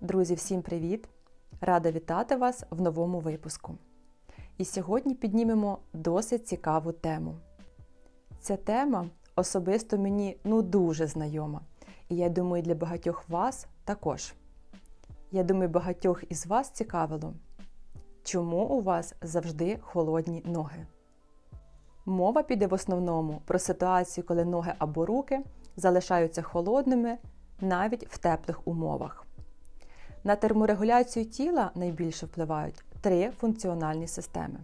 Друзі, всім привіт! Рада вітати вас в новому випуску. І сьогодні піднімемо досить цікаву тему. Ця тема особисто мені ну дуже знайома, і я думаю, для багатьох вас також. Я думаю, багатьох із вас цікавило, чому у вас завжди холодні ноги. Мова піде в основному про ситуацію, коли ноги або руки залишаються холодними навіть в теплих умовах. На терморегуляцію тіла найбільше впливають три функціональні системи: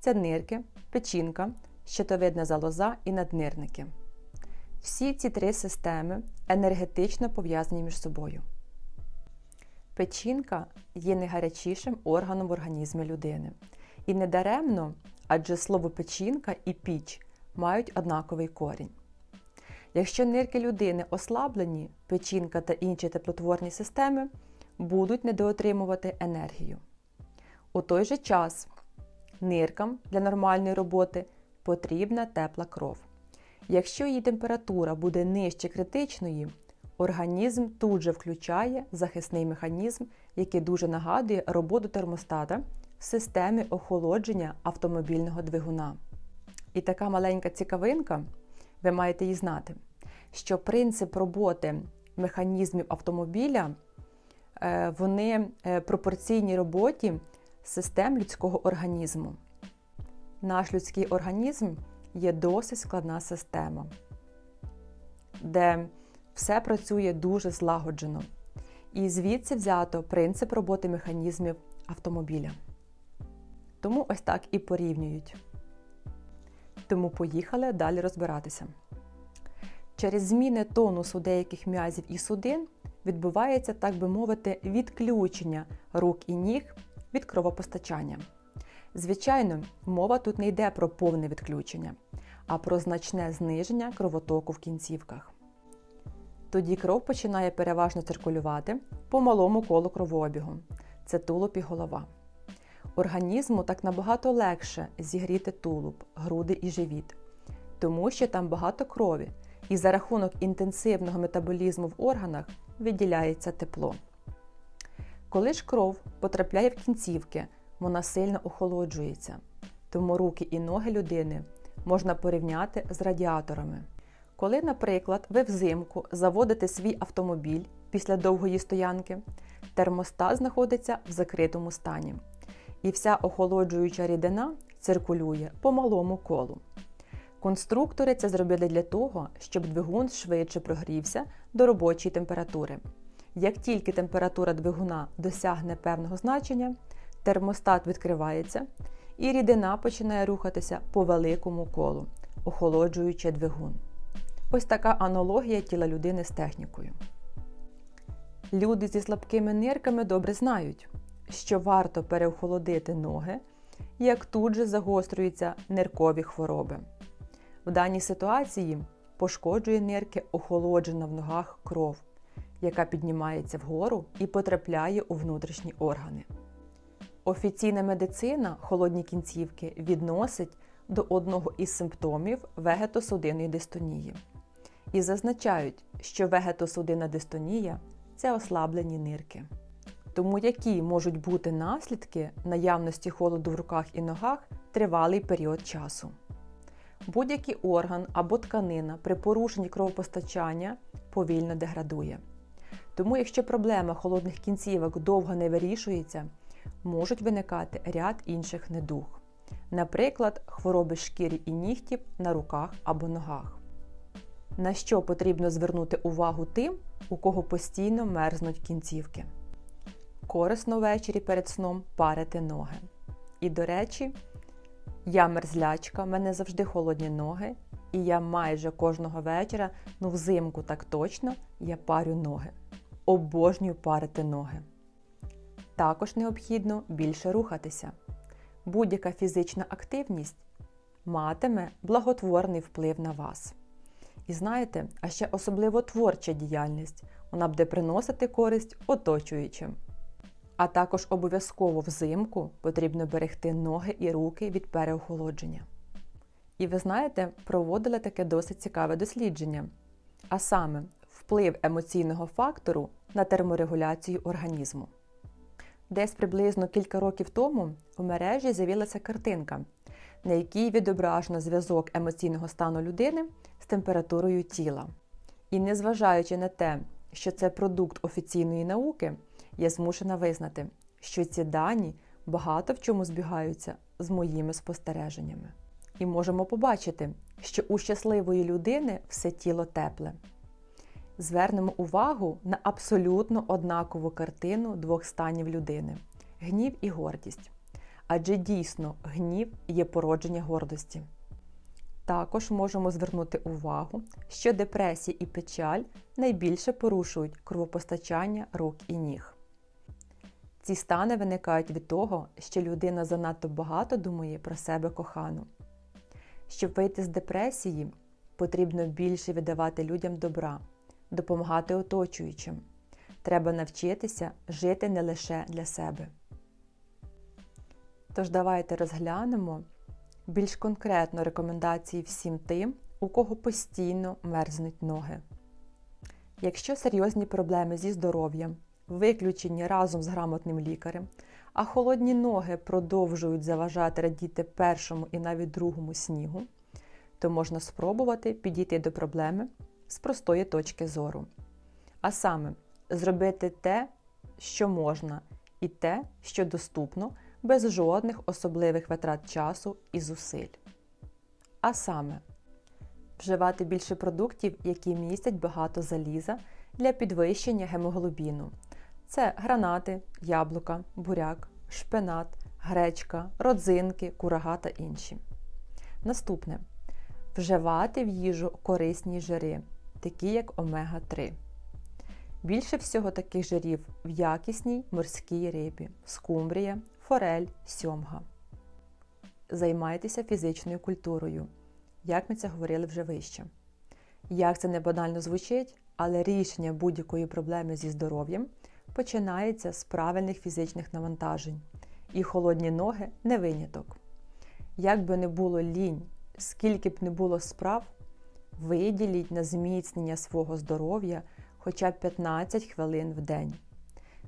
це нирки, печінка, щитовидна залоза і наднирники. Всі ці три системи енергетично пов'язані між собою. Печінка є найгарячішим органом в організмі людини. І недаремно, адже слово печінка і піч мають однаковий корінь. Якщо нирки людини ослаблені, печінка та інші теплотворні системи будуть недоотримувати енергію. У той же час ниркам для нормальної роботи потрібна тепла кров. Якщо її температура буде нижче критичної, організм тут же включає захисний механізм, який дуже нагадує роботу термостата в системі охолодження автомобільного двигуна. І така маленька цікавинка, ви маєте її знати, що принцип роботи механізмів автомобіля вони е, пропорційні роботі систем людського організму. Наш людський організм є досить складна система, де все працює дуже злагоджено. І звідси взято принцип роботи механізмів автомобіля. Тому ось так і порівнюють. Тому поїхали далі розбиратися. Через зміни тонусу деяких м'язів і судин відбувається, так би мовити, відключення рук і ніг від кровопостачання. Звичайно, мова тут не йде про повне відключення, а про значне зниження кровотоку в кінцівках. Тоді кров починає переважно циркулювати по малому колу кровообігу це тулуб і голова. Організму так набагато легше зігріти тулуб, груди і живіт, тому що там багато крові, і за рахунок інтенсивного метаболізму в органах виділяється тепло. Коли ж кров потрапляє в кінцівки, вона сильно охолоджується, тому руки і ноги людини можна порівняти з радіаторами. Коли, наприклад, ви взимку заводите свій автомобіль після довгої стоянки, термостат знаходиться в закритому стані, і вся охолоджуюча рідина циркулює по малому колу. Конструктори це зробили для того, щоб двигун швидше прогрівся до робочої температури. Як тільки температура двигуна досягне певного значення, термостат відкривається і рідина починає рухатися по великому колу, охолоджуючи двигун. Ось така аналогія тіла людини з технікою. Люди зі слабкими нирками добре знають, що варто переохолодити ноги, як тут же загострюються ниркові хвороби. В даній ситуації пошкоджує нирки охолоджена в ногах кров, яка піднімається вгору і потрапляє у внутрішні органи. Офіційна медицина холодні кінцівки відносить до одного із симптомів вегетосудинної дистонії і зазначають, що вегетосудинна дистонія це ослаблені нирки. Тому які можуть бути наслідки наявності холоду в руках і ногах тривалий період часу. Будь-який орган або тканина при порушенні кровопостачання повільно деградує. Тому, якщо проблема холодних кінцівок довго не вирішується, можуть виникати ряд інших недуг, наприклад, хвороби шкіри і нігтів на руках або ногах. На що потрібно звернути увагу тим, у кого постійно мерзнуть кінцівки. Корисно ввечері перед сном парити ноги. І, до речі, я мерзлячка, в мене завжди холодні ноги, і я майже кожного вечора, ну взимку так точно, я парю ноги. Обожнюю парити ноги. Також необхідно більше рухатися. Будь-яка фізична активність матиме благотворний вплив на вас. І знаєте, а ще особливо творча діяльність, вона буде приносити користь оточуючим. А також обов'язково взимку потрібно берегти ноги і руки від переохолодження. І ви знаєте, проводили таке досить цікаве дослідження, а саме вплив емоційного фактору на терморегуляцію організму. Десь приблизно кілька років тому у мережі з'явилася картинка, на якій відображено зв'язок емоційного стану людини з температурою тіла. І незважаючи на те, що це продукт офіційної науки, я змушена визнати, що ці дані багато в чому збігаються з моїми спостереженнями. І можемо побачити, що у щасливої людини все тіло тепле. Звернемо увагу на абсолютно однакову картину двох станів людини гнів і гордість. Адже дійсно гнів є породження гордості. Також можемо звернути увагу, що депресія і печаль найбільше порушують кровопостачання рук і ніг. Ці стани виникають від того, що людина занадто багато думає про себе кохану. Щоб вийти з депресії, потрібно більше віддавати людям добра, допомагати оточуючим. Треба навчитися жити не лише для себе. Тож давайте розглянемо більш конкретно рекомендації всім тим, у кого постійно мерзнуть ноги. Якщо серйозні проблеми зі здоров'ям, виключені разом з грамотним лікарем, а холодні ноги продовжують заважати радіти першому і навіть другому снігу, то можна спробувати підійти до проблеми з простої точки зору. А саме, зробити те, що можна, і те, що доступно, без жодних особливих витрат часу і зусиль. А саме, вживати більше продуктів, які містять багато заліза для підвищення гемоглобіну. Це гранати, яблука, буряк, шпинат, гречка, родзинки, курага та інші. Наступне вживати в їжу корисні жири, такі як омега-3. Більше всього таких жирів в якісній морській рибі, скумбрія, форель, сьомга. Займайтеся фізичною культурою, як ми це говорили вже вище. Як це не банально звучить, але рішення будь-якої проблеми зі здоров'ям починається з правильних фізичних навантажень, і холодні ноги не виняток. Як би не було лінь, скільки б не було справ, виділіть на зміцнення свого здоров'я хоча б 15 хвилин в день.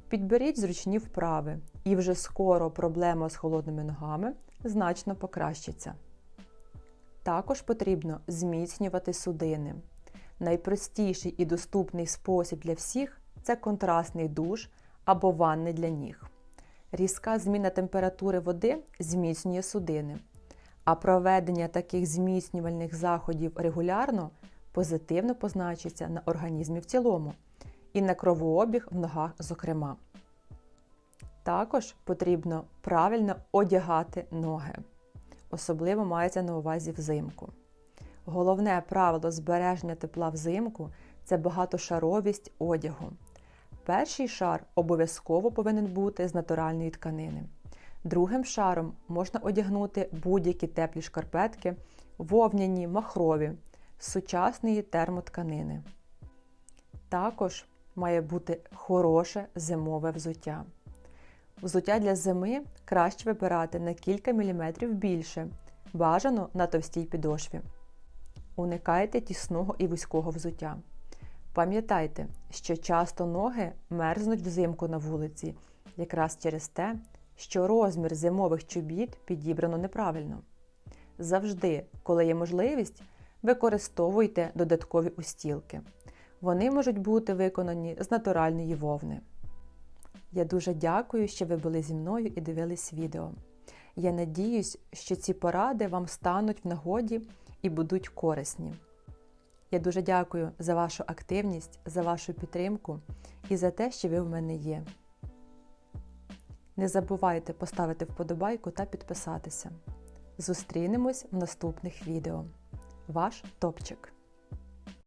Підберіть зручні вправи, і вже скоро проблема з холодними ногами значно покращиться. Також потрібно зміцнювати судини. Найпростіший і доступний спосіб для всіх це контрастний душ або ванни для ніг. Різка зміна температури води зміцнює судини, а проведення таких зміцнювальних заходів регулярно позитивно позначиться на організмі в цілому і на кровообіг в ногах, зокрема. Також потрібно правильно одягати ноги, особливо мається на увазі взимку. Головне правило збереження тепла взимку це багатошаровість одягу. Перший шар обов'язково повинен бути з натуральної тканини. Другим шаром можна одягнути будь-які теплі шкарпетки, вовняні, махрові, з сучасної термотканини. Також має бути хороше зимове взуття. Взуття для зими краще вибирати на кілька міліметрів більше, бажано на товстій підошві. Уникайте тісного і вузького взуття. Пам'ятайте, що часто ноги мерзнуть взимку на вулиці, якраз через те, що розмір зимових чобіт підібрано неправильно. Завжди, коли є можливість, використовуйте додаткові устілки. Вони можуть бути виконані з натуральної вовни. Я дуже дякую, що ви були зі мною і дивились відео. Я надіюсь, що ці поради вам стануть в нагоді і будуть корисні. Я дуже дякую за вашу активність, за вашу підтримку і за те, що ви в мене є. Не забувайте поставити вподобайку та підписатися. Зустрінемось в наступних відео. Ваш топчик!